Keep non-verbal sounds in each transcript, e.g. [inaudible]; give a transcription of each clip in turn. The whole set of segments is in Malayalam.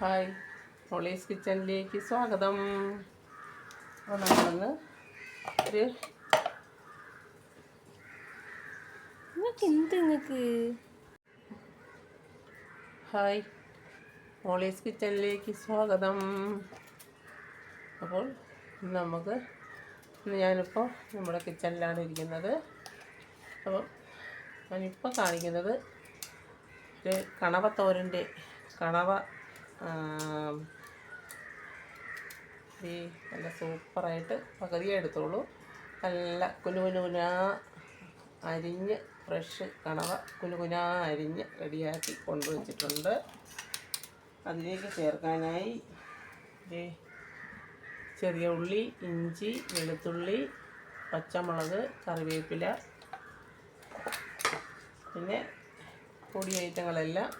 ഹായ്. മോളീസ് കിച്ചണിലേക്ക് സ്വാഗതം. അപ്പോൾ നമ്മളൊന്ന് ഒരു നിങ്ങൾക്ക് എന്ത് നിങ്ങൾക്ക്? ഹായ്. മോളീസ് കിച്ചണിലേക്ക് സ്വാഗതം. അപ്പോൾ നമുക്ക് ഞാനിപ്പോൾ നമ്മുടെ കിച്ചണിലാണ് ഇരിക്കുന്നത്. അപ്പോൾ ഞാനിപ്പോൾ കാണിക്കുന്നത് ഒരു കണവത്തോരന്റെ കണവ ഈ നല്ല സൂപ്പറായിട്ട് പകുതിയേ എടുത്തോളൂ. നല്ല കുനു കുനു കുനാ അരിഞ്ഞ് ഫ്രഷ് കണവ കുനു കുനാ അരിഞ്ഞ് റെഡിയാക്കി കൊണ്ടുവച്ചിട്ടുണ്ട്. അതിലേക്ക് ചേർക്കാനായി ചെറിയ ഉള്ളി ഇഞ്ചി വെളുത്തുള്ളി പച്ചമുളക് കറിവേപ്പില പിന്നെ പൊടി ഐറ്റങ്ങളെല്ലാം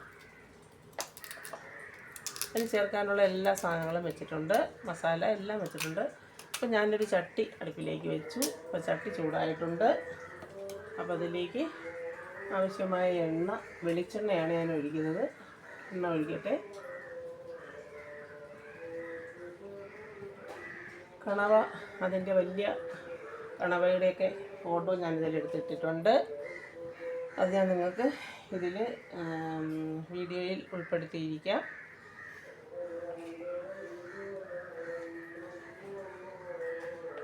അതിന് ചേർക്കാനുള്ള എല്ലാ സാധനങ്ങളും വെച്ചിട്ടുണ്ട്. മസാല എല്ലാം വെച്ചിട്ടുണ്ട്. അപ്പോൾ ഞാനൊരു ചട്ടി അടുപ്പിലേക്ക് വെച്ചു. അപ്പോൾ ചട്ടി ചൂടായിട്ടുണ്ട്. അപ്പോൾ അതിലേക്ക് ആവശ്യമായ എണ്ണ വെളിച്ചെണ്ണയാണ് ഞാൻ ഒഴിക്കുന്നത്. എണ്ണ ഒഴിക്കട്ടെ. കണവ അതിന്റെ വലിയ കണവയുടെയൊക്കെ ഫോട്ടോ ഞാനിതിൽ എടുത്തിട്ടിട്ടുണ്ട്. അത് ഞാൻ നിങ്ങൾക്ക് ഇതിൽ വീഡിയോയിൽ ഉൾപ്പെടുത്തിയിരിക്കാം.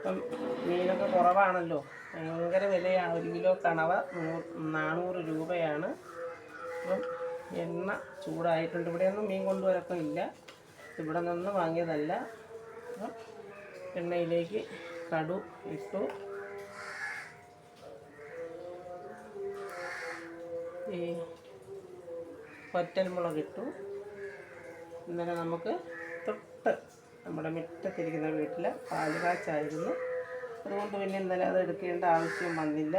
ഇപ്പം മീനൊക്കെ കുറവാണല്ലോ. ഭയങ്കര വിലയാണ്. ഒരു കിലോ കണവ നൂറ് നാനൂറ് രൂപയാണ്. അപ്പം എണ്ണ ചൂടായിട്ടുണ്ട്. ഇവിടെയൊന്നും മീൻ കൊണ്ടുവരക്കം ഇല്ല. ഇവിടെ നിന്ന് വാങ്ങിയതല്ല. അപ്പം എണ്ണയിലേക്ക് കടു ഇട്ടു. ഈ ഒറ്റൽ മുളകിട്ടു ഇന്നലെ നമുക്ക് നമ്മുടെ മുറ്റത്തിരിക്കുന്ന വീട്ടിൽ പാൽ കാച്ചായിരുന്നു അതുകൊണ്ട് പിന്നെ ഇന്നലെ അത് എടുക്കേണ്ട ആവശ്യം വന്നില്ല.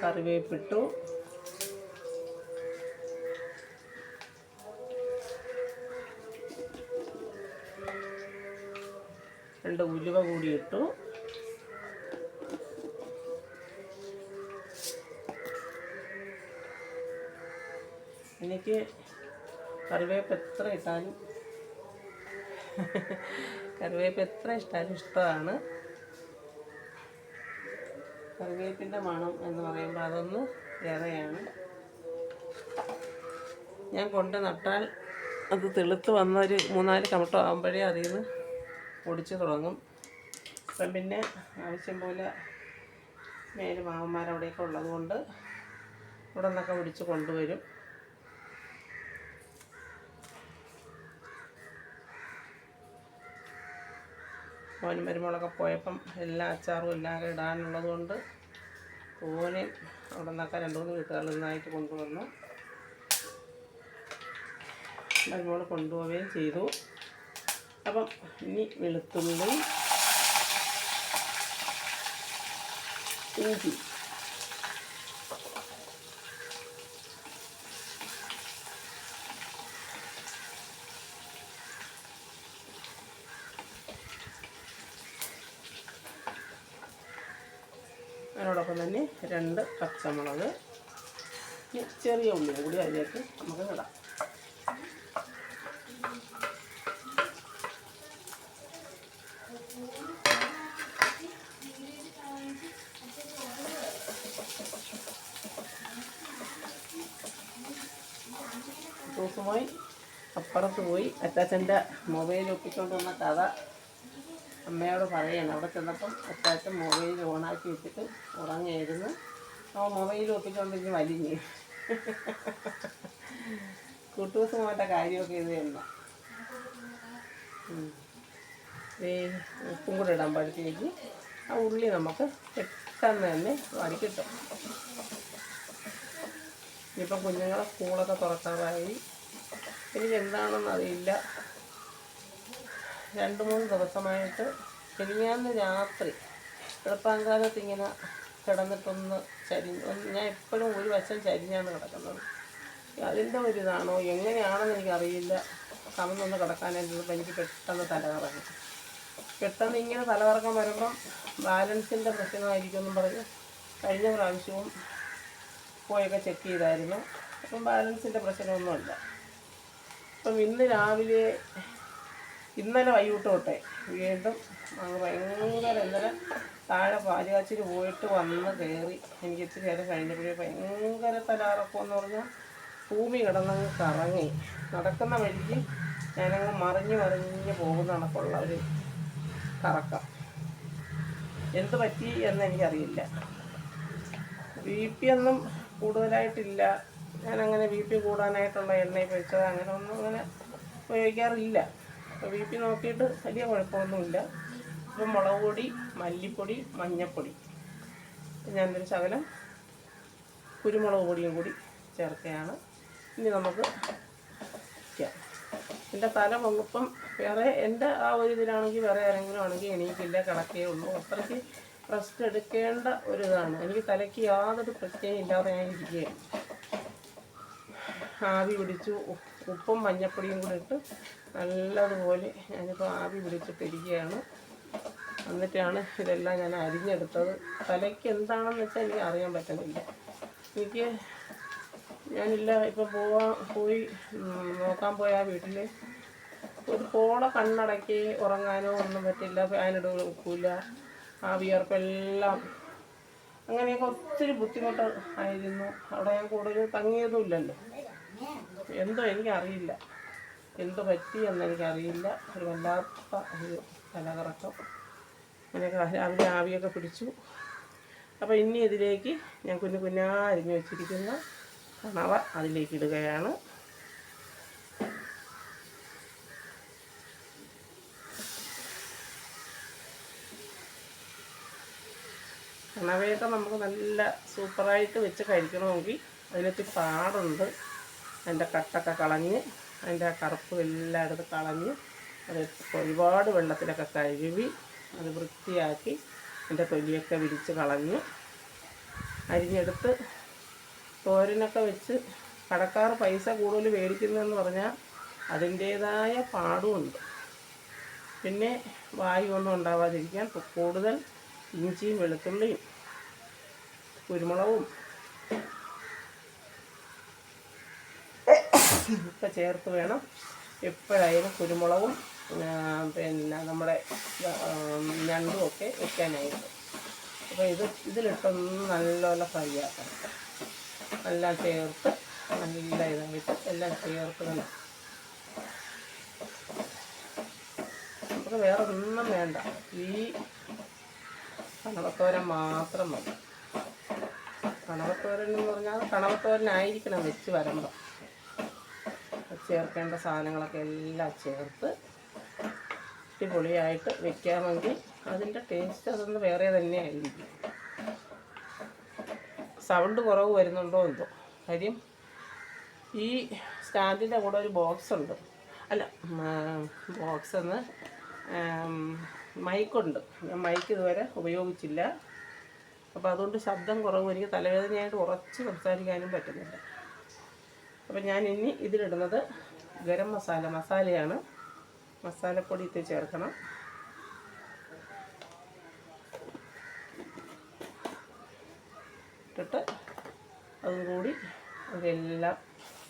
കറിവേപ്പിട്ടു. രണ്ട് ഉലുവ കൂടി ഇട്ടു എനിക്ക് കറിവേപ്പ് എത്ര ഇട്ടാലും [laughs] കറിവേപ്പ് എത്ര ഇട്ടാലും ഇഷ്ടമാണ്. കറിവേപ്പിന്റെ മണം എന്ന് പറയുമ്പോൾ അതൊന്ന് വേറെയാണ് ഞാൻ കൊണ്ട് നട്ടാൽ അത് തെളുത്ത് വന്ന ഒരു മൂന്നാൽ കമട്ടം ആകുമ്പോഴേ അതിൽ നിന്ന് പൊടിച്ച് തുടങ്ങും. ഇപ്പം പിന്നെ ആവശ്യം പോലെ മേൽ മാവന്മാരവിടെയൊക്കെ ഉള്ളതുകൊണ്ട് ഇവിടെ നിന്നൊക്കെ ഒടിച്ച് കൊണ്ടുവരും. മോനും മരുമകളൊക്കെ പോയപ്പം എല്ലാ അച്ചാറും എല്ലാം ഇടാനുള്ളത് കൊണ്ട് ഓനെയും അവിടെ നിന്നൊക്കെ രണ്ട് മൂന്ന് വീട്ടുകാരിൽ നിന്നായിട്ട് കൊണ്ടുവന്നു. മരുമകൾ കൊണ്ടുപോവുകയും ചെയ്തു. അപ്പം ഇനി വെളുത്തുള്ളി ഇഞ്ചി അതിനോടൊപ്പം തന്നെ രണ്ട് പച്ചമുളക്. ചെറിയ ഉള്ളി കൂടി അതിലേക്ക് നമുക്ക് ഇടാം. ദിവസമായി അപ്പുറത്ത് പോയി. അച്ചാച്ചന്റെ മൊബൈൽ ഒപ്പിച്ചുകൊണ്ട് വന്ന കഥ അമ്മയോട് പറയണം. അവിടെ ചെന്നപ്പം അച്ചാച്ചൻ മൊബൈൽ ഓണാക്കി വെച്ചിട്ട് ഉറങ്ങിയായിരുന്നു. ആ മൊബൈൽ ഒപ്പിച്ചുകൊണ്ടിരിക്കും വലിഞ്ഞ്. കുട്ടൂസുമായിട്ട കാര്യമൊക്കെ ഇത് തന്നെ. ഉപ്പും കൂടെ ഇടാൻ പാടത്തേക്ക് ആ ഉള്ളി നമുക്ക് പെട്ടെന്ന് തന്നെ വടിക്കിട്ടും ഇപ്പം കുഞ്ഞുങ്ങളെ സ്കൂളൊക്കെ തുറക്കാറായി. എനിക്ക് എന്താണെന്ന് അറിയില്ല. രണ്ട് മൂന്ന് ദിവസമായിട്ട് ശരിയാന്ന് രാത്രി വെളുപ്പാങ്കാലത്ത് ഇങ്ങനെ കിടന്നിട്ടൊന്ന് ചരി ഞാൻ എപ്പോഴും ഒരു വശം ചരിഞ്ഞാണ് കിടക്കുന്നത്. അതിന്റെ ഒരു ഇതാണോ എങ്ങനെയാണെന്ന് എനിക്കറിയില്ല. കമന്നൊന്ന് കിടക്കാനായിട്ട് എനിക്ക് പെട്ടെന്ന് തലകറങ്ങി. പെട്ടെന്ന് ഇങ്ങനെ തലകറക്കം വരുമ്പം ബാലൻസിന്റെ പ്രശ്നമായിരിക്കും എന്നും പറഞ്ഞ് കഴിഞ്ഞ പ്രാവശ്യവും പോയൊക്കെ ചെക്ക് ചെയ്തായിരുന്നു. അപ്പം ബാലൻസിന്റെ പ്രശ്നമൊന്നുമില്ല. അപ്പം ഇന്ന് രാവിലെ ഇന്നലെ വൈകിട്ട് തൊട്ടേ. വീണ്ടും ഭയങ്കര ഇന്നലെ താഴെ പാചകാച്ചിൽ പോയിട്ട് വന്ന് കയറി എനിക്ക് ഇച്ചിരി നേരം കഴിഞ്ഞപ്പോഴേ ഭയങ്കര തലാറക്കം എന്ന് പറഞ്ഞാൽ ഭൂമി കിടന്നങ്ങ് കറങ്ങി. നടക്കുന്ന വഴിക്ക് ഞാനങ്ങ് മറിഞ്ഞ് മറിഞ്ഞ് പോകുന്ന കണക്കുള്ള ഒരു കറക്കം. എന്ത് പറ്റി എന്ന് എനിക്കറിയില്ല. ബി പി ഒന്നും കൂടുതലായിട്ടില്ല. ഞാനങ്ങനെ ബി പി കൂടാനായിട്ടുള്ള എണ്ണ വെച്ചത് അങ്ങനെ ഒന്നും അങ്ങനെ ഉപയോഗിക്കാറില്ല. ബി നോക്കിയിട്ട് വലിയ കുഴപ്പമൊന്നുമില്ല. ഇപ്പം മുളക് പൊടി മല്ലിപ്പൊടി മഞ്ഞൾപ്പൊടി ഞാനൊരു ശകലം കുരുമുളക് പൊടിയും കൂടി ചേർക്കുകയാണ്. ഇനി നമുക്ക് വയ്ക്കാം. എന്റെ തല പൊങ്ങിപ്പം വേറെ എന്റെ ആ ഒരു ഇതിലാണെങ്കിൽ വേറെ ആരെങ്കിലും ആണെങ്കിൽ എണീക്കില്ല കിടക്കേ ഉള്ളൂ. അത്രയ്ക്ക് റെസ്റ്റ് എടുക്കേണ്ട ഒരു ഇതാണ്. എനിക്ക് തലയ്ക്ക് യാതൊരു പ്രത്യേകം ഇല്ലാതെ ഞാൻ ഇരിക്കുകയാണ്. ആവി പിടിച്ചു ഉപ്പും മഞ്ഞപ്പൊടിയും കൂടി ഇട്ട് നല്ലതുപോലെ ഞാനിപ്പോൾ ആവി പിടിച്ചിട്ടിരിക്കുകയാണ് എന്നിട്ടാണ് ഇതെല്ലാം ഞാൻ അരിഞ്ഞെടുത്തത്. തലയ്ക്ക് എന്താണെന്ന് വെച്ചാൽ എനിക്ക് അറിയാൻ പറ്റുന്നില്ല എനിക്ക് ഞാനില്ല ഇപ്പം പോവാൻ പോയി നോക്കാൻ പോയ ആ വീട്ടിൽ ഒരു പോള കണ്ണടക്കി ഉറങ്ങാനോ ഒന്നും പറ്റില്ല ഫാനിട ഒക്കില്ല ആ വിയർപ്പെല്ലാം അങ്ങനെയൊക്കെ ഒത്തിരി ബുദ്ധിമുട്ട് ആയിരുന്നു. അവിടെ ഞാൻ കൂടുതൽ തങ്ങിയതുമില്ലല്ലോ എന്തോ എനിക്കറിയില്ല. എന്ത് പറ്റി എന്ന് എനിക്കറിയില്ല. ഒരു വല്ലാത്ത ഒരു തലകറക്കം. അങ്ങനെയൊക്കെ രാവിലെ ആവിയൊക്കെ പിടിച്ചു. അപ്പോൾ ഇനി ഇതിലേക്ക് ഞാൻ കുഞ്ഞു കുഞ്ഞാ അരിഞ്ഞു വെച്ചിരിക്കുന്ന കണവ അതിലേക്ക് ഇടുകയാണ്. കണവയൊക്കെ നമുക്ക് നല്ല സൂപ്പറായിട്ട് വെച്ച് കഴിക്കണമെങ്കിൽ അതിനകത്ത് പാടുണ്ട്. അതിന്റെ കട്ടൊക്കെ കളഞ്ഞ് അതിന്റെ കറുപ്പ് എല്ലാം എടുത്ത് കളഞ്ഞ് അത് ഒരുപാട് വെള്ളത്തിലൊക്കെ കഴുകി അത് വൃത്തിയാക്കി അതിന്റെ തൊലിയൊക്കെ വിരിച്ച് കളഞ്ഞ് അരിഞ്ഞെടുത്ത് തോരനൊക്കെ വെച്ച് കടക്കാർ പൈസ കൂടുതൽ മേടിക്കുന്നതെന്ന് പറഞ്ഞാൽ അതിന്റേതായ പാടുമുണ്ട്. പിന്നെ വായു ഒന്നും ഉണ്ടാവാതിരിക്കാൻ കൂടുതൽ ഇഞ്ചിയും വെളുത്തുള്ളിയും കുരുമുളകും ഒക്കെ ചേർത്ത് വേണം. എപ്പോഴായാലും കുരുമുളകും പിന്നെ നമ്മുടെ ഞണ്ടും ഒക്കെ വെക്കാനായിട്ട് അപ്പോൾ ഇത് ഇതിലിട്ടൊന്ന് നല്ലപോലെ ഫ്രൈ ആക്കണം. എല്ലാം ചേർത്ത് നല്ല ഇതായിട്ട് എല്ലാം തന്നെ നമുക്ക് വേറെ ഒന്നും വേണ്ട. ഈ കണവത്തോരൻ മാത്രം മതി. കണവത്തോരൻ എന്ന് പറഞ്ഞാൽ കണവത്തോരനായിരിക്കണം വെച്ച് വരുമ്പോൾ ചേർക്കേണ്ട സാധനങ്ങളൊക്കെ എല്ലാം ചേർത്ത് അടിപൊളിയായിട്ട് വെക്കാമെങ്കിൽ അതിന്റെ ടേസ്റ്റ് അതൊന്ന് വേറെ തന്നെയായിരിക്കും. സൗണ്ട് കുറവ് വരുന്നുണ്ടോ എന്തോ? കാര്യം ഈ സ്റ്റാൻഡിന്റെ കൂടെ ഒരു ബോക്സ് ഉണ്ട്. അല്ല ബോക്സ് എന്ന് മൈക്കുണ്ട് ഞാൻ മൈക്ക് ഇതുവരെ ഉപയോഗിച്ചില്ല. അപ്പോൾ അതുകൊണ്ട് ശബ്ദം കുറവ്. എനിക്ക് തലവേദനയായിട്ട് ഉറച്ച് സംസാരിക്കാനും പറ്റുന്നില്ല. അപ്പോൾ ഞാൻ ഇനി ഇതിലിടുന്നത് ഗരം മസാല മസാലയാണ്. മസാലപ്പൊടി ഇട്ട് ചേർക്കണം. ഇട്ടിട്ട് അതും കൂടി ഇതെല്ലാം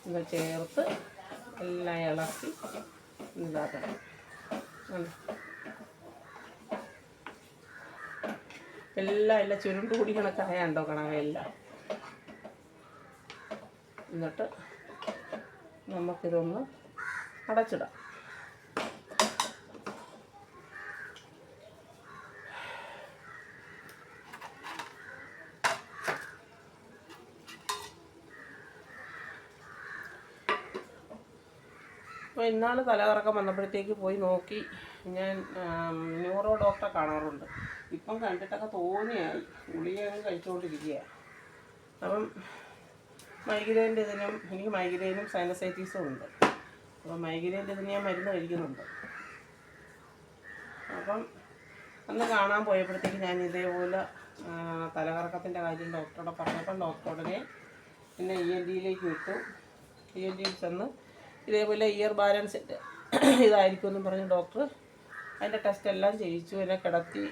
ഒന്ന് ചേർത്ത് എല്ലാം ഇളക്കി ഇതാക്കണം? എല്ലാം എല്ലാം ചുരുണ്ട് കൂടി കണക്കായുണ്ടോ കണവയെല്ലാം എന്നിട്ട് നമുക്കിതൊന്ന് അടച്ചിടാം. അപ്പോൾ ഇന്നാൾ തലകറക്കം വന്നപ്പോഴത്തേക്ക് പോയി നോക്കി. ഞാൻ ന്യൂറോ ഡോക്ടറെ കാണാറുണ്ട്. ഇപ്പം കണ്ടിട്ടൊക്കെ തോന്നിയായി. ഗുളിക കഴിച്ചുകൊണ്ടിരിക്കുകയാണ് അപ്പം മൈഗ്രെയിന്റെ ഇതിനും എനിക്ക് മൈഗ്രെയിനും സൈനസൈറ്റീസും ഉണ്ട്. അപ്പോൾ മൈഗ്രെയിന്റെ ഇതിന് ഞാൻ മരുന്ന് കഴിക്കുന്നുണ്ട്. അപ്പം അന്ന് കാണാൻ പോയപ്പോഴത്തേക്ക് ഞാൻ ഇതേപോലെ തലകറക്കത്തിന്റെ കാര്യം ഡോക്ടറോട് പറഞ്ഞപ്പം ഡോക്ടറോടനെ പിന്നെ ഇ എൻ ഡിയിലേക്ക് വിട്ടു. ഇ എൻ ഡിയിൽ ചെന്ന് ഇതേപോലെ ഇയർ ബാലൻസ് ഇതായിരിക്കും എന്ന് പറഞ്ഞ് ഡോക്ടർ അതിന്റെ ടെസ്റ്റ് എല്ലാം ചെയ്യിച്ചു. എന്നെ കിടത്തി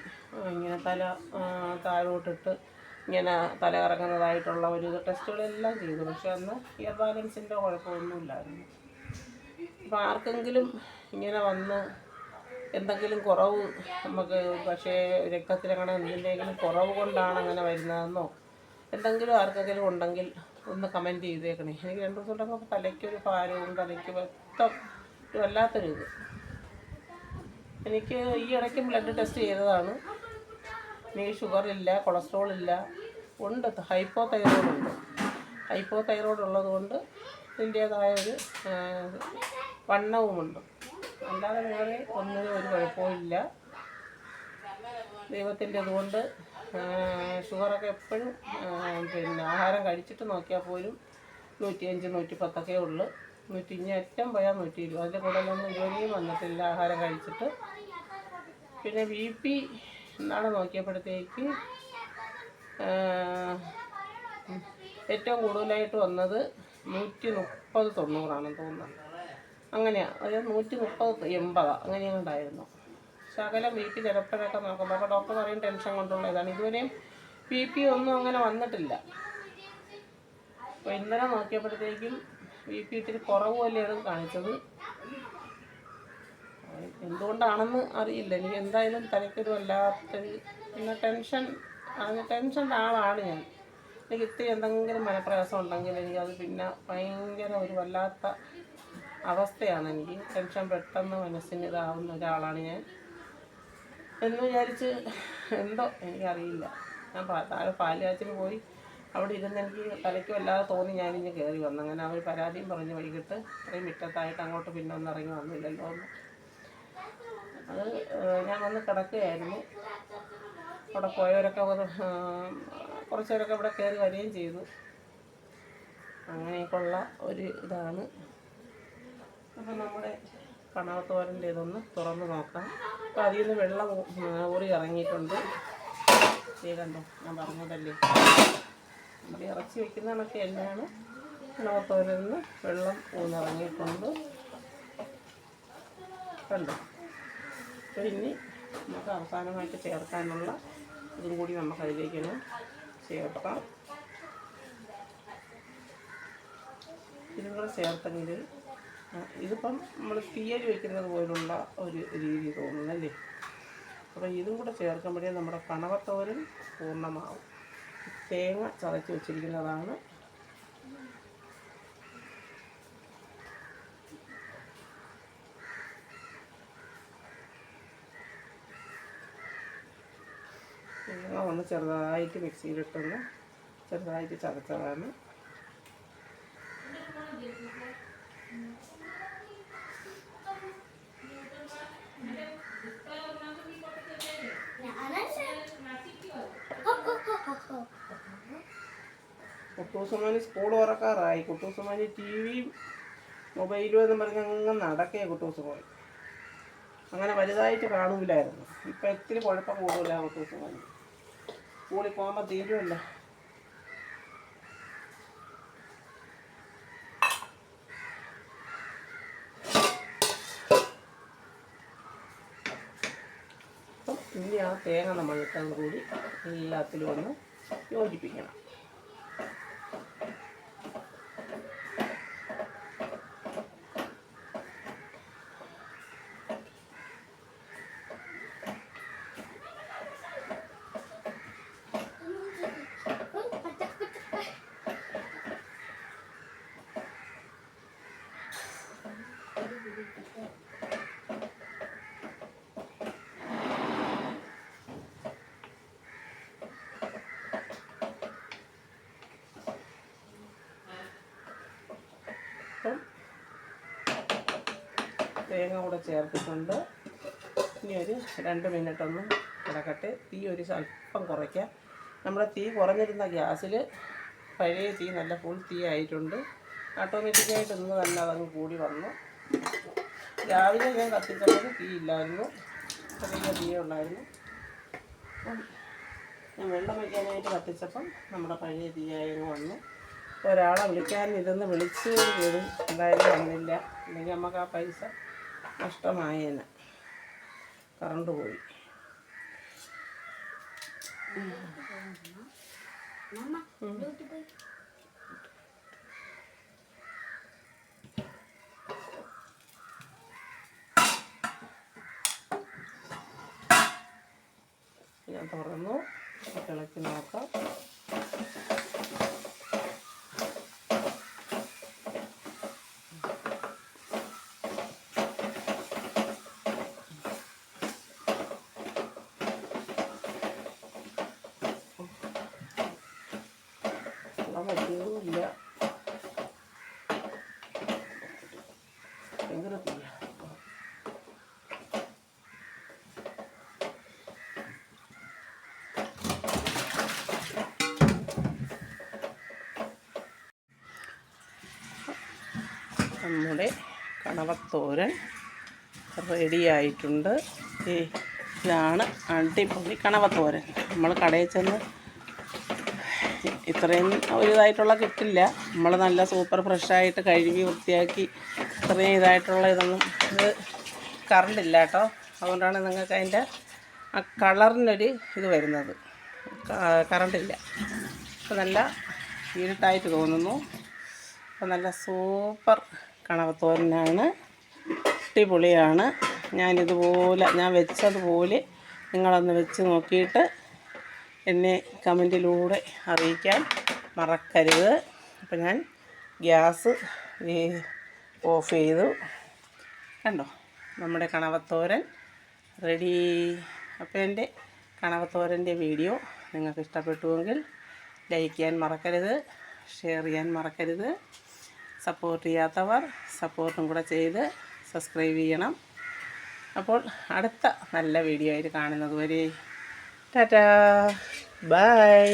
ഇങ്ങനെ തല താഴോട്ടിട്ട് ഇങ്ങനെ തല കറങ്ങുന്നതായിട്ടുള്ള ഒരു ടെസ്റ്റുകളെല്ലാം ചെയ്തു. പക്ഷെ അന്ന് ഇയർ ബാലൻസിന്റെ കുഴപ്പമൊന്നുമില്ലായിരുന്നു. അപ്പോൾ ആർക്കെങ്കിലും ഇങ്ങനെ വന്ന് എന്തെങ്കിലും കുറവ് നമുക്ക് പക്ഷേ രക്തത്തിലങ്ങനെ എന്തിന്റെയെങ്കിലും കുറവ് കൊണ്ടാണ് അങ്ങനെ വരുന്നതെന്നോ എന്തെങ്കിലും ആർക്കെങ്കിലും ഉണ്ടെങ്കിൽ ഒന്ന് കമന്റ് ചെയ്തേക്കണേ. എനിക്ക് രണ്ട് ദിവസം കൊണ്ടൊക്കെ തലയ്ക്കൊരു ഭാരവും തലയ്ക്ക് മൊത്തം വല്ലാത്തൊരു ഇത്. എനിക്ക് ഈ ഇടയ്ക്ക് ബ്ലഡ് ടെസ്റ്റ് ചെയ്തതാണ്. എനിക്ക് ഷുഗറില്ല കൊളസ്ട്രോൾ ഇല്ല ഉണ്ട്. ഹൈപ്പോ തൈറോയ്ഡ് ഉണ്ട്. ഹൈപ്പോ തൈറോയ്ഡ് ഉള്ളതുകൊണ്ട് ഇതിന്റേതായ ഒരു വണ്ണവുമുണ്ട്. അല്ലാതെ വേറെ ഒന്നിനും ഒരു കുഴപ്പമില്ല ദൈവത്തിന്റെ അതുകൊണ്ട് ഷുഗറൊക്കെ എപ്പോഴും പിന്നെ ആഹാരം കഴിച്ചിട്ട് നോക്കിയാൽ പോലും നൂറ്റിയഞ്ച് നൂറ്റി പത്തൊക്കെ ഉള്ളു. നൂറ്റി ഇനി ഏറ്റവും പോയാൽ നൂറ്റി ഇരുപത് അതിന്റെ കൂടുതലൊന്നും ജോലിയും വന്നിട്ടില്ല ആഹാരം കഴിച്ചിട്ട്. പിന്നെ ബി പി എന്നാണ് നോക്കിയപ്പോഴത്തേക്ക് ഏറ്റവും കൂടുതലായിട്ട് വന്നത് നൂറ്റി മുപ്പത് തൊണ്ണൂറാണെന്ന് തോന്നുന്നു. അങ്ങനെയാണ് ഒരു നൂറ്റി മുപ്പത് എൺപതാണ് അങ്ങനെയുണ്ടായിരുന്നു. ശകലം ബി പി ചിലപ്പോഴൊക്കെ നോക്കുമ്പോൾ അപ്പോൾ ഡോക്ടർ പറയും ടെൻഷൻ കൊണ്ടുള്ള ഇതാണ്. ഇതുവരെയും ബി പി ഒന്നും അങ്ങനെ വന്നിട്ടില്ല. അപ്പോൾ ഇന്നലെ നോക്കിയപ്പോഴത്തേക്കും ബി പി ഇത്തിരി കുറവ് പോലെയാണ് കാണിച്ചത്. എന്തുകൊണ്ടാണെന്ന് അറിയില്ല. എനിക്ക് എന്തായാലും തനിക്കൊരു വല്ലാത്തൊരു പിന്നെ ടെൻഷൻ അതിന് ടെൻഷന്റെ ആളാണ് ഞാൻ. എനിക്ക് ഇത്തിരി എന്തെങ്കിലും മനപ്രയാസം ഉണ്ടെങ്കിൽ എനിക്കത് പിന്നെ ഭയങ്കര ഒരു വല്ലാത്ത അവസ്ഥയാണ് എനിക്ക്. ടെൻഷൻ പെട്ടെന്ന് മനസ്സിന് ഇതാവുന്ന ഒരാളാണ് ഞാൻ. എന്ന് വിചാരിച്ച് എന്തോ എനിക്കറിയില്ല. ഞാൻ താഴെ പാലുകാച്ചിന് പോയി. അവിടെ ഇരുന്ന് എനിക്ക് തലയ്ക്ക് വല്ലാതെ തോന്നി ഞാനിഞ്ഞ് കയറി വന്നു. അങ്ങനെ അവർ പരാതിയും പറഞ്ഞ് വൈകിട്ട് ഇത്രയും മുറ്റത്തായിട്ട് അങ്ങോട്ട് പിന്നെ ഒന്നും ഇറങ്ങി വന്നില്ലല്ലോ അത് ഞാൻ വന്ന് കിടക്കുകയായിരുന്നു. അവിടെ പോയവരൊക്കെ കുറച്ച് പേരൊക്കെ ഇവിടെ കയറി വരികയും ചെയ്തു. അങ്ങനെയൊക്കെയുള്ള ഒരു ഇതാണ്. അപ്പം നമ്മുടെ കണവത്തോരന്റെ ഇതൊന്ന് തുറന്ന് നോക്കാം. അപ്പോൾ അതിൽ നിന്ന് വെള്ളം ഊറി ഇറങ്ങിയിട്ടുണ്ട്. കണ്ടോ ഞാൻ പറഞ്ഞതല്ലേ. നമ്മൾ ഇറച്ചി വയ്ക്കുന്ന കണക്ക് എല്ലാം കണവത്തോരിൽ നിന്ന് വെള്ളം ഊന്നിറങ്ങിയിട്ടുണ്ട്. കണ്ടോ? അപ്പോൾ ഇനി നമുക്ക് അവസാനമായിട്ട് ചേർക്കാനുള്ള ഇതും കൂടി നമുക്ക് അതിലേക്കൊന്ന് ചേർക്കാം ഇതും കൂടെ ചേർത്തെങ്കിൽ ഇതിപ്പം നമ്മൾ തീയൽ വെക്കുന്നത് പോലുള്ള ഒരു രീതി തോന്നുന്നു അല്ലേ? അപ്പോൾ ഇതും കൂടെ ചേർക്കുമ്പോഴേ നമ്മുടെ കണവത്തോരൻ പൂർണമാവും. തേങ്ങ ചതച്ച് വെച്ചിരിക്കുന്നതാണ് തേങ്ങ ഒന്ന് ചെറുതായിട്ട് മിക്സിയിലിട്ടൊന്ന് ചെറുതായിട്ട് ചതച്ചതാണ്. കുട്ടൂസുമാനി സ്കൂൾ തുറക്കാറായി. കുട്ടൂസുമാനി ടി വിയും മൊബൈലും എന്ന് പറഞ്ഞ് അങ്ങ് നടക്കേ കുട്ടൂസുമാനി. അങ്ങനെ വലുതായിട്ട് കാണൂലായിരുന്നു. ഇപ്പം ഇത്തിരി കുഴപ്പം കൂടുതലാണ് കുട്ടൂസുമാനി. സ്കൂളിൽ പോകുമ്പോൾ തീരുമല്ല ഇനി ആ തേങ്ങ നമ്മൾ കൂടി എല്ലാത്തിലും ഒന്ന് യോജിപ്പിക്കണം അപ്പം തേങ്ങ കൂടെ ചേർത്തിട്ടുണ്ട്. ഇനി ഒരു രണ്ട് മിനിറ്റ് ഒന്ന് കിടക്കട്ടെ തീ ഒരു അല്പം കുറയ്ക്കാം. നമ്മുടെ തീ കുറഞ്ഞിരുന്ന ഗ്യാസിൽ പഴയ തീ നല്ല ഫുൾ തീ ആയിട്ടുണ്ട്. ഓട്ടോമാറ്റിക്കായിട്ട് ഇന്ന് തന്നെ അതങ്ങ് കൂടി വന്നു. രാവിലെ ഞാൻ കത്തിച്ചപ്പോൾ തീ ഇല്ലായിരുന്നു. ചെറിയ തീ ഉണ്ടായിരുന്നു ഞാൻ വെള്ളം വയ്ക്കാനായിട്ട് കത്തിച്ചപ്പം നമ്മുടെ പഴയ തീ ആയിരുന്നു വന്നു. ഒരാളെ വിളിക്കാൻ ഇരുന്ന് വിളിച്ച് ചെയ്തു എന്തായാലും വന്നില്ല. അല്ലെങ്കിൽ നമുക്ക് ആ പൈസ നഷ്ടമായേനെ. കറണ്ട് പോയി. ഞാൻ തുറന്നു. ഇളക്കി നോക്കാം. പറ്റിയതുമില്ല ഭയങ്കര നമ്മുടെ കണവത്തോരൻ റെഡിയായിട്ടുണ്ട്. ഇതാണ് അടിപൊളി കണവത്തോരൻ. നമ്മൾ കടയിൽ ചെന്ന് ഇത്രയും ഒരു ഇതായിട്ടുള്ള കിട്ടില്ല നമ്മൾ നല്ല സൂപ്പർ ഫ്രഷായിട്ട് കഴുകി വൃത്തിയാക്കി ഇത്രയും ഇതായിട്ടുള്ള ഇതൊന്നും ഇത് കറണ്ടില്ല കേട്ടോ. അതുകൊണ്ടാണ് നിങ്ങൾക്ക് അതിന്റെ ആ കളറിനൊരു ഇത് വരുന്നത്. കറണ്ടില്ല അപ്പോൾ നല്ല ഇരുട്ടായിട്ട് തോന്നുന്നു. അപ്പോൾ നല്ല സൂപ്പർ കണവത്തോരനാണ്. അടിപൊളിയാണ്. ഞാനിതുപോലെ ഞാൻ വെച്ചതുപോലെ നിങ്ങളൊന്ന് വെച്ച് നോക്കിയിട്ട് എന്നെ കമന്റിലൂടെ അറിയിക്കാൻ മറക്കരുത്. അപ്പോൾ ഞാൻ ഗ്യാസ് ഓഫ് ചെയ്തു. കണ്ടോ? നമ്മുടെ കണവത്തോരൻ റെഡി. അപ്പോൾ എന്റെ കണവത്തോരന്റെ വീഡിയോ നിങ്ങൾക്ക് ഇഷ്ടപ്പെട്ടുവെങ്കിൽ ലൈക്ക് ചെയ്യാൻ മറക്കരുത് ഷെയർ ചെയ്യാൻ മറക്കരുത് സപ്പോർട്ട് ചെയ്യാത്തവർ സപ്പോർട്ടും കൂടെ ചെയ്ത് സബ്സ്ക്രൈബ് ചെയ്യണം. അപ്പോൾ അടുത്ത നല്ല വീഡിയോ ആയിട്ട് കാണുന്നത് വരെ ടാറ്റാ ബൈ